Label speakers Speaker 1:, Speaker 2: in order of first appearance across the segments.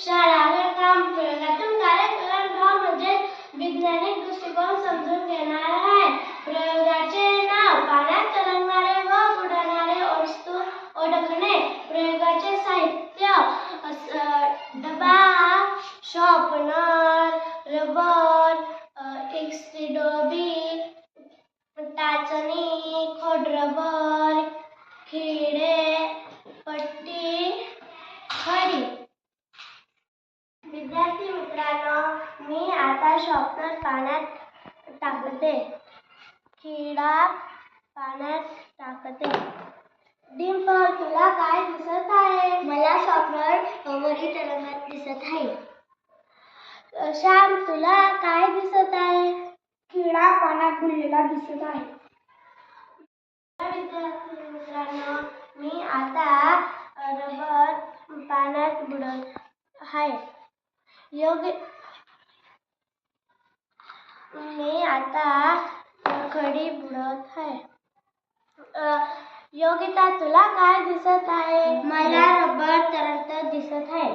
Speaker 1: शाळाने काम प्रयोगातून कार्यक्रम भाव म्हणजे वैज्ञानिक दृष्टिकोन समजून घेणार आहे. प्रयोगाचे नाव पाण्यात तरंगणारे व बुडणारे वस्तू ओळखणे. प्रयोगाचे साहित्य डबा शॉपनर रबर एक्सिडोबी टाचणी खोड रबर खिळे पट्टी खडी. शॉपनर पाण्यात टाकते. खिळा पाण्यात टाकते. डिंपल तुला काय दिसत आहे? मला शॉपनर वरील रंगात दिसत आहे. श्याम तुला काय दिसत आहे?
Speaker 2: खिळा पाण्यात बुडलेला दिसत आहे.
Speaker 1: विद्यार्थी मित्रांनो मी आता रबर पाण्यात बुडत आहे. योग्य मी आता खडी बुडत आहे. योगिता तुला काय दिसत आहे? मला रबर तरंगत दिसत आहे.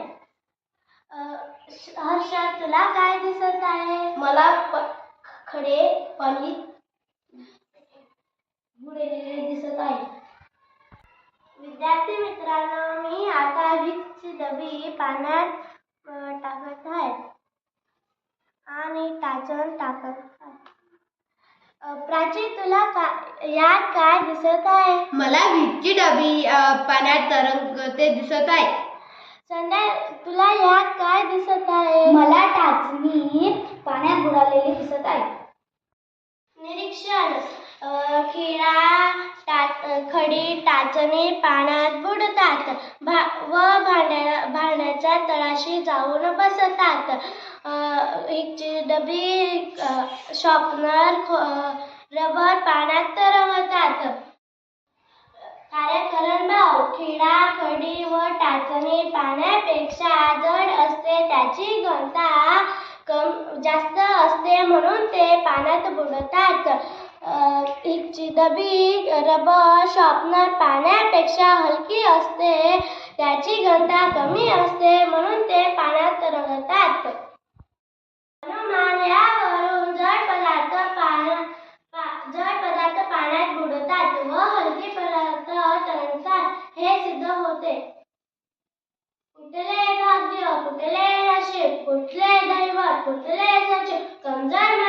Speaker 1: हर्षा तुला काय दिसत आहे? मला खडे पाणी बुडलेले दिसत आहे. विद्यार्थी मित्रांनो मी आता विकची डबी पाण्यात टाकत आहे. आणि टाचण टाकत प्राची तुला का यात काय दिसत आहे?
Speaker 3: मला वीजची डबी पाण्यात तरंगते दिसत आहे.
Speaker 1: संध्या तुला यात काय दिसत आहे?
Speaker 4: मला टाचणी पाण्यात बुडालेली दिसत आहे.
Speaker 1: निरीक्षण अ, खिळा टा- खडी टाचणी पाण्यात बुडतात भा व भांड्या भांड्याच्या तळाशी जाऊन बसतात. हिची डबी शॉपनर रबर पाण्यात तरवतात कार्यकरण भाव खिडा खडी व टाचणी पाण्यापेक्षा जड असते त्याची घनता कम जास्त असते म्हणून ते पाण्यात बुडतात. हिची डबी रबर शॉपनर पाण्यापेक्षा हलकी असते. त्याची घनता कमी असते म्हणून ते पाण्यात तरंगतात अनुमान यावरून जड पदार्थ पाण्या जड पदार्थ पाण्यात बुडतात व हलकी पदार्थ तरंगतात. हे सिद्ध होते. कुठले भाग्य कुठले नशीब कुठले दैवत कुठले सचिव कमजोर